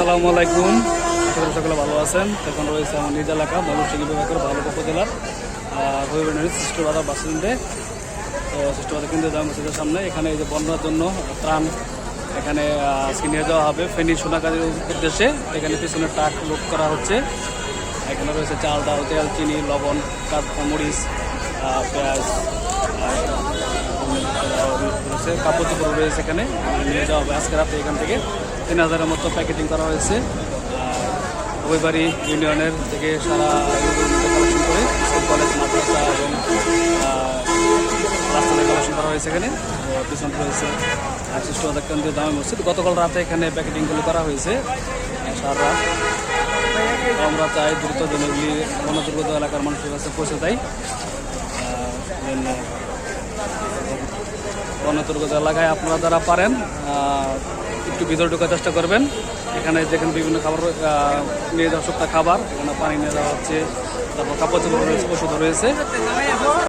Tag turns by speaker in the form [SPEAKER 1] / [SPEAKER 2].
[SPEAKER 1] আসসালামু আলাইকুম। করি সকলে ভালো আছেন। এখন রয়েছে আমার নিজ এলাকা, ময়মনসিংহ বিভাগের ভালো উপজেলার হবিবাড়ির সৃষ্টবাদা বাস স্ট্যান্ডে। তো সৃষ্টবাদা কেন্দ্রীয় জামা মসজিদের সামনে এখানে এই যে বন্যার জন্য ত্রাণ এখানে আজকে নিয়ে যাওয়া হবে। ফেনী সোনাকাজের উদ্দেশ্যে এখানে পিছনে ট্রাক লোড করা হচ্ছে। এখানে রয়েছে চাল, ডাল, তেল, চিনি, লবণ মরিচ পেঁয়াজ রয়েছে কাপড় চোপড় রয়েছে এখানে নিয়ে যাওয়া হবে আজকে রাতে এখান থেকে। তিন হাজারের মতো প্যাকেজিং করা হয়েছে। রবিবাড়ি ইউনিয়নের থেকে সারা কালেকশন করে স্কুল কলেজ মাদ্রাসা এবং আহ, রাস্তা থেকে কালেকশন করা হয়েছে এখানে। পিছনে রয়েছে শিষ্টবাদা কেন্দ্রীয় জামা মসজিদ। গতকাল রাতে এখানে প্যাকেটিংগুলো করা হয়েছে। সারা আমরা চাই দ্রুত যেন এগুলি বনদুর্গত এলাকার মানুষের কাছে পৌঁছে দেয়। বনদুর্গত এলাকায় আপনারা যারা পারেন একটু ভিতরে ঢোকার চেষ্টা করবেন। এখানে যেখানে বিভিন্ন খাবার নিয়ে যাওয়া সপ্তাহ খাবার। এখানে পানি নিয়ে যাওয়া হচ্ছে। তারপর কাপড় চোপড় রয়েছে ওষুধ রয়েছে।